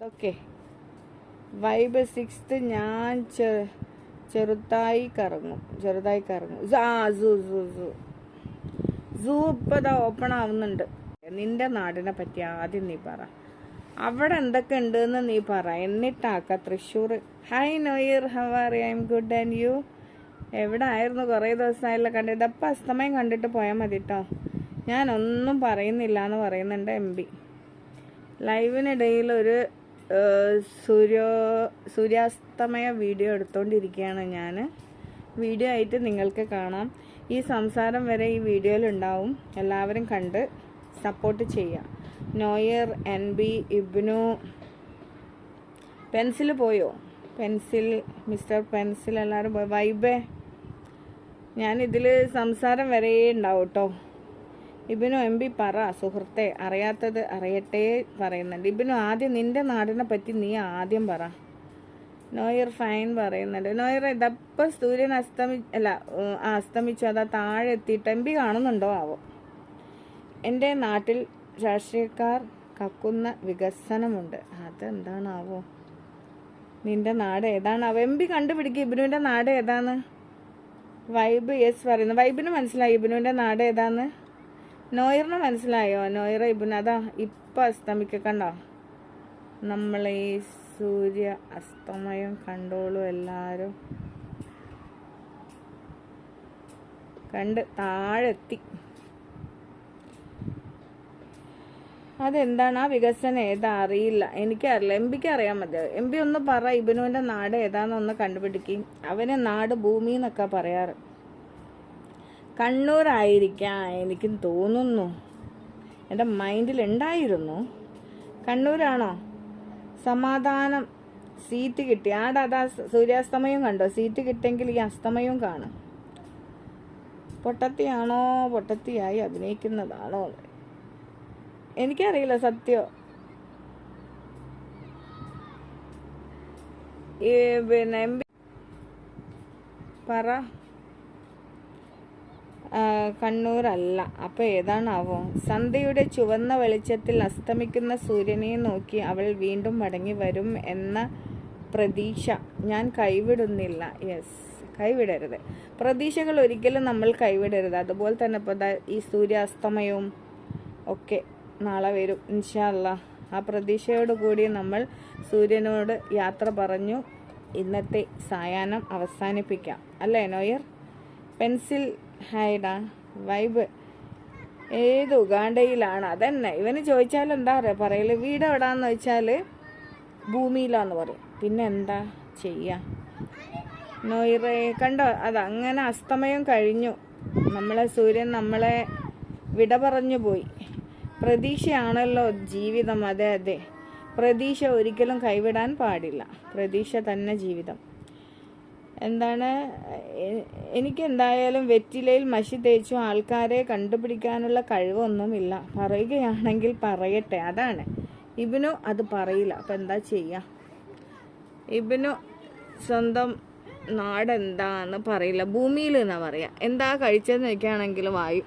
Okay vibe sixth ഞാൻ ചെറുതായി കറങ്ങും ചെറുതായി കറങ്ങും. ആ സൂ സൂ സൂ. സൂ ഇപ്പോൾ ഇതാ ഓപ്പൺ ആവുന്നുണ്ട്. നിന്റെ നാടിനെ പറ്റി ആദ്യം നീ പറ. അവിടെ എന്തൊക്കെ ഉണ്ടെന്ന് നീ പറ. എന്നിട്ടാക്ക Thrissur. Hi noir are I'm good and you എവിടെ ആയിരുന്നു? കുറേ ദിവസമായല്ലോ കണ്ടിട്ട്. അപ്പം അസ്തമയം കണ്ടിട്ട് പോയാൽ മതി കേട്ടോ ഞാനൊന്നും പറയുന്നില്ല എന്ന് പറയുന്നുണ്ട് എം പി. ലൈവിനിടയിൽ ഒരു സൂര്യോ സൂര്യാസ്തമയ വീഡിയോ എടുത്തുകൊണ്ടിരിക്കുകയാണ് ഞാൻ വീഡിയോ ആയിട്ട് നിങ്ങൾക്ക് കാണാം. ഈ സംസാരം വരെ ഈ വീഡിയോയിൽ ഉണ്ടാവും എല്ലാവരും കണ്ട് സപ്പോർട്ട് ചെയ്യാം. നോയർ എൻ ബി ഇബ്നു. പെൻസിൽ പോയോ? പെൻസിൽ മിസ്റ്റർ പെൻസിൽ എല്ലാവരും പോയി. വൈബേ. ഞാനിതിൽ സംസാരം വരെ ഉണ്ടാവും കേട്ടോ ഇബിനു എം പി പറ സുഹൃത്തെ അറിയാത്തത് അറിയട്ടെ പറയുന്നുണ്ട്. ഇബിനു ആദ്യം നിന്റെ നാടിനെ പറ്റി നീ ആദ്യം പറ. നോയർ ഫൈൻ പറയുന്നുണ്ട്. നോയർ ഇതപ്പം സൂര്യൻ അസ്തമി അല്ല അസ്തമിച്ചു. അതാ താഴെ എത്തിയിട്ട് എം പി കാണുന്നുണ്ടോ ആവോ? എന്റെ നാട്ടിൽ രാഷ്ട്രീയക്കാർ കക്കുന്ന വികസനമുണ്ട്. അതെന്താണാവോ? നിന്റെ നാട് ഏതാണാവോ എം പി കണ്ടുപിടിക്കുക ഇബിനുവിന്റെ നാട് ഏതാണ്? വൈബ് യെസ് പറയുന്നു. വൈബിന് മനസ്സിലായി. ഇബിനുവിന്റെ നാട് ഏതാന്ന് നോയറിന് മനസ്സിലായോ? നോയറ ഇബിന് അതാ ഇപ്പം അസ്തമിക്ക കണ്ടോ നമ്മളെ സൂര്യ അസ്തമയം കണ്ടോളൂ എല്ലാവരും കണ്ട് താഴെത്തി. അതെന്താണ് ആ വികസനം? ഏതാ? അറിയില്ല. എനിക്കറിയില്ല. എം പിക്ക് അറിയാൻ മതി എം പി ഒന്ന് പറ ഇബിനുവിന്റെ നാട് ഏതാണെന്നൊന്ന് കണ്ടുപിടിക്കുകയും അവന് നാട് ഭൂമി എന്നൊക്കെ പറയാറ്. കണ്ണൂരായിരിക്കാം എനിക്കും തോന്നുന്നു. എന്റെ മൈൻഡിൽ ഉണ്ടായിരുന്നു. കണ്ണൂരാണോ? സമാധാനം. സീറ്റ് കിട്ടി. ആടെ അതാ സൂര്യാസ്തമയം കണ്ടോ? സീറ്റ് കിട്ടിയെങ്കിൽ ഈ അസ്തമയവും കാണും. പൊട്ടത്തിയാണോ? പൊട്ടത്തിയായി അഭിനയിക്കുന്നതാണോ? എനിക്കറിയില്ല സത്യോ. പിന്നെ പറ. കണ്ണൂരല്ല. അപ്പൊ ഏതാണാവോ? സന്ധ്യയുടെ ചുവന്ന വെളിച്ചത്തിൽ അസ്തമിക്കുന്ന സൂര്യനെ നോക്കി അവൾ വീണ്ടും മടങ്ങി വരും എന്ന പ്രതീക്ഷ. ഞാൻ കൈവിടുന്നില്ല. യെസ് കൈവിടരുത്. പ്രതീക്ഷകൾ ഒരിക്കലും നമ്മൾ കൈവിടരുത്. അതുപോലെ തന്നെ ഇപ്പോൾ ഈ സൂര്യാസ്തമയവും ഒക്കെ നാളെ വരും ഇൻഷാല്ല ആ പ്രതീക്ഷയോട് കൂടി നമ്മൾ സൂര്യനോട് യാത്ര പറഞ്ഞു. ഇന്നത്തെ സായാഹ്നം അവസാനിപ്പിക്കാം. അല്ലേ നോയർ? Pencil ഹൈഡാ vibe. ഏത് ഉഗാണ്ടയിലാണ്? അതന്നെ. ഇവന് ചോദിച്ചാൽ എന്താ പറയുക പറയൽ വീട് എവിടാന്ന് വെച്ചാൽ ഭൂമിയിലാന്ന് പറയും. പിന്നെ എന്താ ചെയ്യാ? നോയിറേ കണ്ടോ? അത് അങ്ങനെ അസ്തമയം കഴിഞ്ഞു. നമ്മളെ സൂര്യൻ നമ്മളെ വിട പറഞ്ഞു പോയി. പ്രതീക്ഷയാണല്ലോ ജീവിതം. അതെ അതെ. പ്രതീക്ഷ ഒരിക്കലും കൈവിടാൻ പാടില്ല. പ്രതീക്ഷ തന്നെ ജീവിതം. എന്താണ് എനിക്ക് എന്തായാലും വെറ്റിലയിൽ മഷി തേച്ചു ആൾക്കാരെ കണ്ടുപിടിക്കാനുള്ള കഴിവൊന്നുമില്ല. പറയുകയാണെങ്കിൽ പറയട്ടെ അതാണ്. ഇബിനു അത് പറയില്ല. അപ്പം എന്താ ചെയ്യുക ഇബിനു സ്വന്തം നാടെന്താന്ന് പറയില്ല. ഭൂമിയിൽ എന്നാ പറയുക എന്താ കഴിച്ചതെന്ന് ചോദിക്കുകയാണെങ്കിൽ വായു.